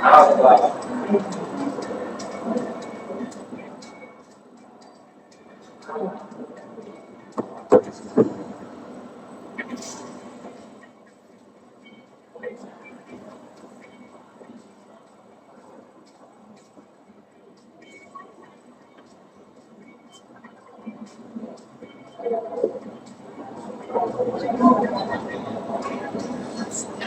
아빠.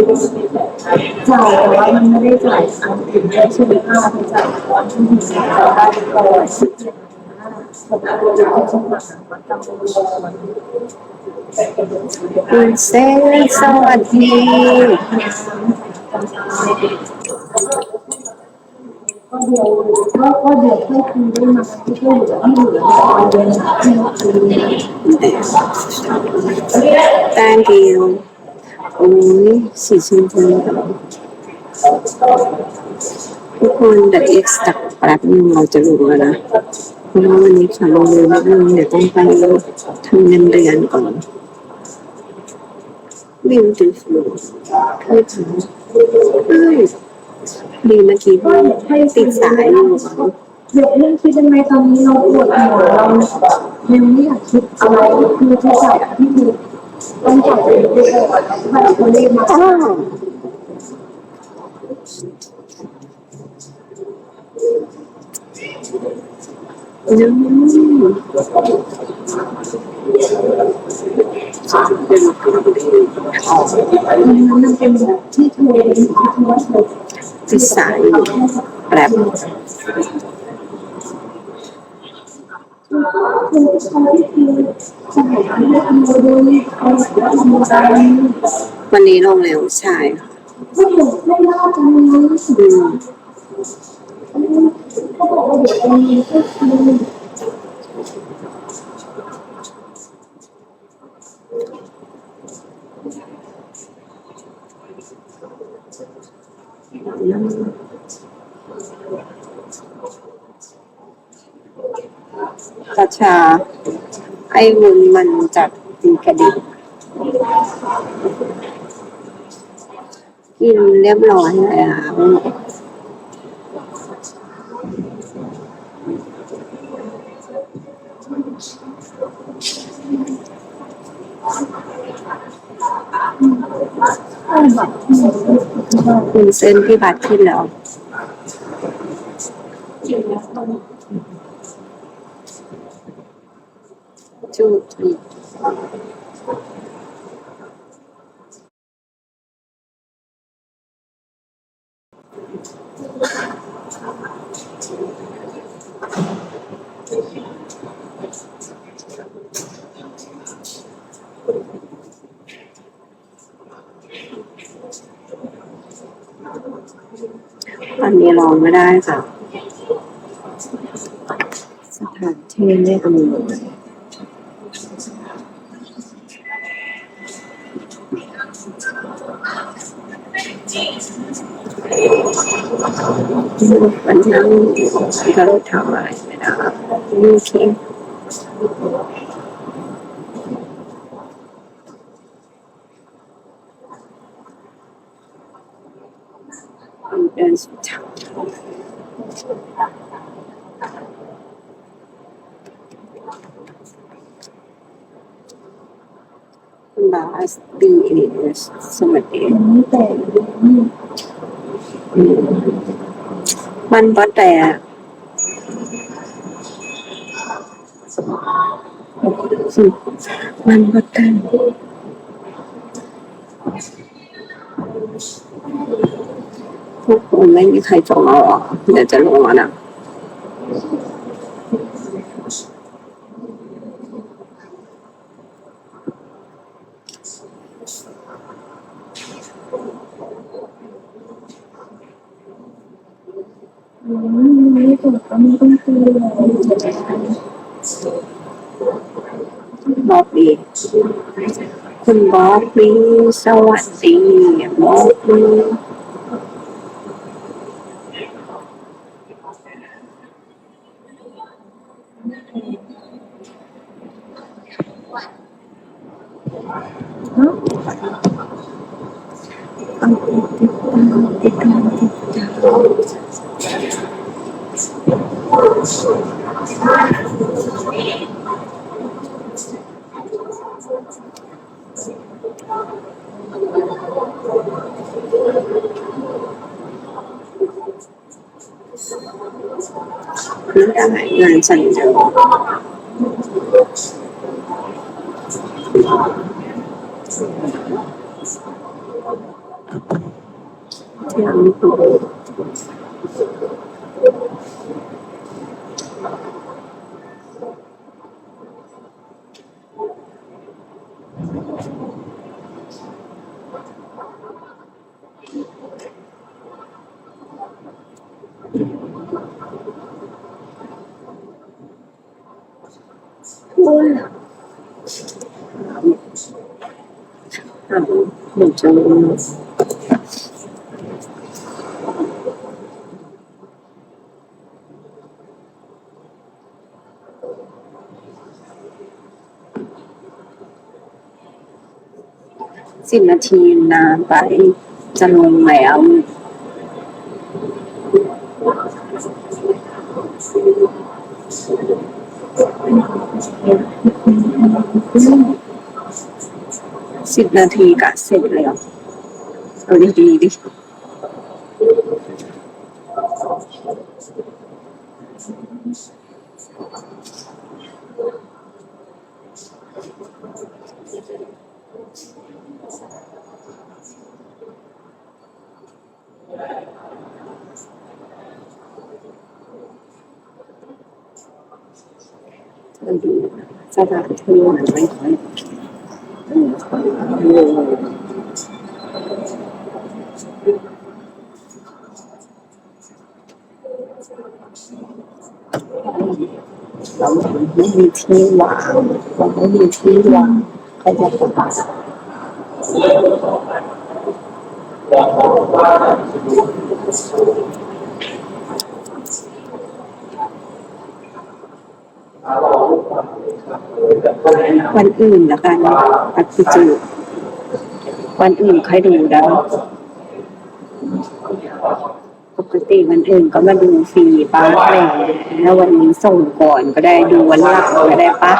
มันอะไรนี่ไม่เกี่ยวเชื่อไม่ได้ เลยอย่าพูดเลยอย่าไปที่ที่ที่ไหนไม่รู้ไม่ทำน้ำทำน้ำไม่รู้ ก็ได้หัวใจก็ได้ตะไนตัง เราเราไม่ผู้เดียววันนั้นมันก็ไม่มีใจที่เราทำในส่วนของคนที่ต้อง ก็ได้สิ เราเป็นผู้รอด อืม คืออย่างที่พูดถึงเราในเดือนนี้ของวันเดือนนี้จ่ายแต่ว่ามันไม่ได้จ่ายอันอื่นได้ใช่ไหมค่าที่จ่ายตอนที่เราได้ก่อนสิบเจ็ดผมก็จะต้องสมัครมันต้องรอมัน คุณเซนสวัสดี ก็เดี๋ยวก็ก็เดี๋ยวให้คุณได้มาที่เหลือที่เหลือในเดือนที่เราคืน thank you โอ้ยสีชมพูทุกคนเดี๋ยวอีกสักแป๊บนึงเราจะรู้แล้วนะเพราะว่าวันนี้ขาลงเร็วนิดนึงเดี๋ยวต้องไปทำเงินเดือนก่อน beautiful คือถึงเฮ้ยดีเมื่อกี้ให้ติดสายอยู่เด็กเรื่องคิดยังไงตอนนี้เราปวดหัวเรายังไม่อยากคิดอะไรคือที่จ่ายที่คือ ต้องจ่ายไปเรื่อยๆถ้าคนเรียกมา อ้าวอืม มันเป็นแบบที่โทรที่ว่าโทร ติดสายอยู่แป๊บ คุณผู้ชมที่คือสมัยที่ทำโดยเอาทำอะไรวันนี้ลงเร็วใช่ค่ะก็อยู่ไม่รอดจังเลยอืมเขาบอกว่าเดี๋ยวจะมีก็คือ กระชา ไอ้วุ้นมันจัดตีกระดิ่งกินเรียบร้อยแล้วคุณเส้นพี่บัตรขึ้นแล้ว จูดตอนนี้ร้องไม่ได้ค่ะสถานที่ไม่อนวยวันนั้นก็ทำอะไรไม่ได้โอเคเดินด vẫn đang go towards the UK. Entrance Last B is somebody. มัยเด็กมันไม่แต่มันก็แต่มันก็แต่พวกผมไม่มีใครจองเอาอะเดี๋ยวจะลงมานะ คุณบอกดีสวัสดีบอกดี 大人生就。这样子。าหนึ่งจะรู้สิบนาทีนานไปจะลงแล้วอืม สิบนาทีกะเสร็จแล้วเอาดีดีดิเธอดูสถานที่มันไม่ค่อไม่ เลย เราไม่มีที่วางเราไม่มีที่วางก็จะสบา วันอื่นละกันปัจจุบันวันอื่นค่อยดูได้วปกติวันอื่นก็มาดูฟรีป้าอะไรอย่าเงี้ยแล้ววันนี้ส่งก่อนก็ได้ดูวันหลังก็ได้ปะ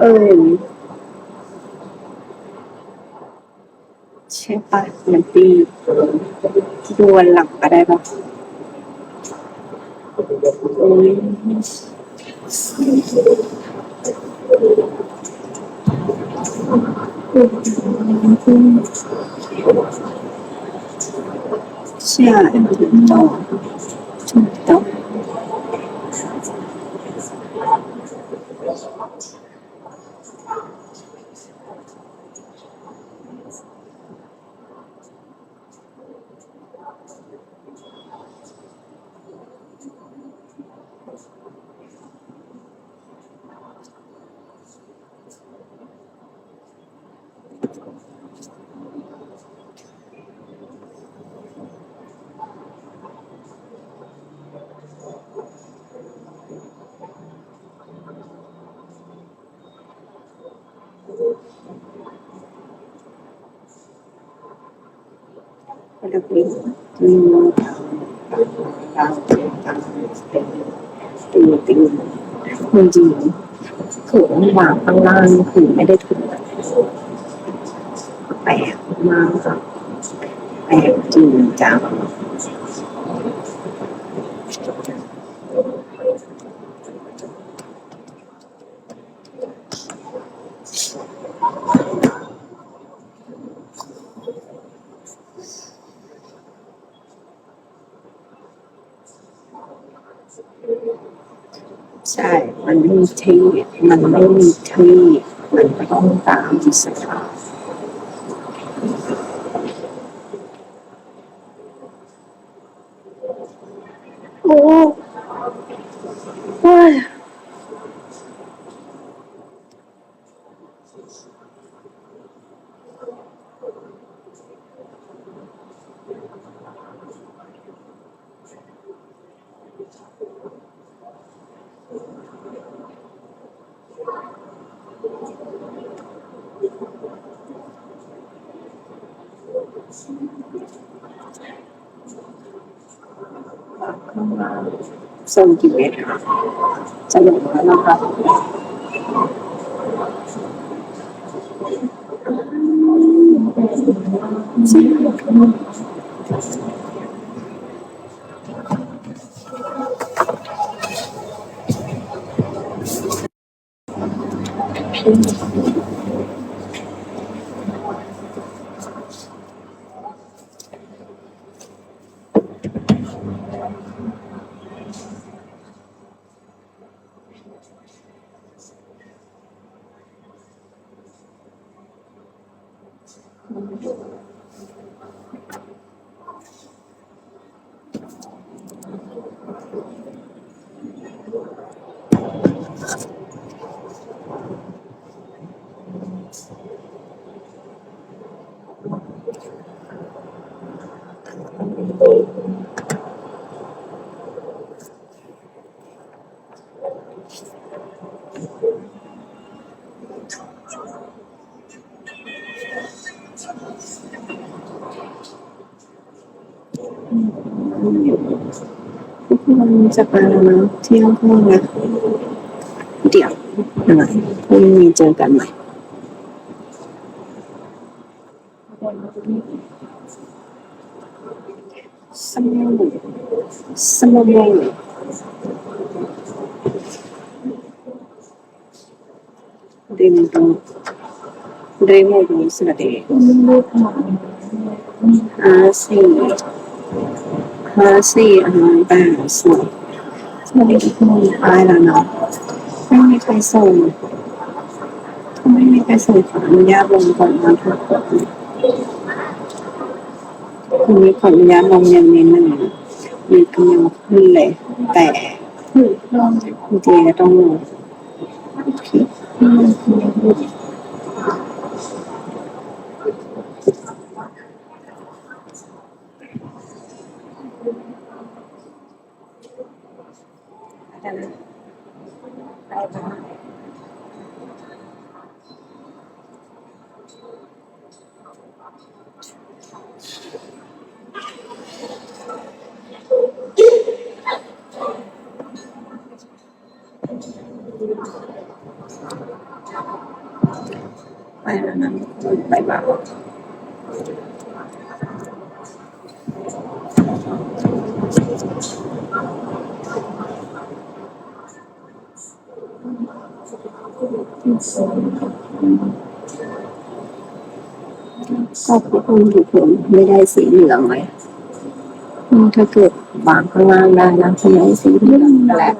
เออใช่ปะนันตีดูวันหลังก็ได้ปะโอ้ย 시야 엔터 엔터 ต้องแล้วก็อืมตีตีมันจริงคือวางข้างล่างคือไม่ได้ถูกแปลกมากค่ะแปลกจริงจัง ใช่ มันไม่มี ที่มันไม่มีที่มันก็ต้องตามสภาพโอ้โอ้ย そう決める作業がなかった。 ลงแล้วนจะไปแล้วนะเที่ยงคืนนะเดี๋ยวหน่อยพรุ่งนี้เจอกันใหม่ สมองสมองเรียนรู้เรียนรู้สวัสดีอาสี่ห้าสี่ห้าแปดสองสวัสดีทุกคนตายแล้วเนาะไม่มีใครส่งไม่มีใครส่งขออนุญาตลงก่อนนะทุกคน คุณมีขออนุญาตลงอย่างนี้หนึ่งมีกำลังขึ้นเลย แต่ถือลองคุณเจก็ต้องลงที่มันคือลูกไปแล้ phải năm bảy bảo Thank you. งขอบคุณทุกคนไม่ได้สีเหลืองเลยอืมถ้าเกิดวางข้างล่างได้นะขยายสีเหลืองแหละ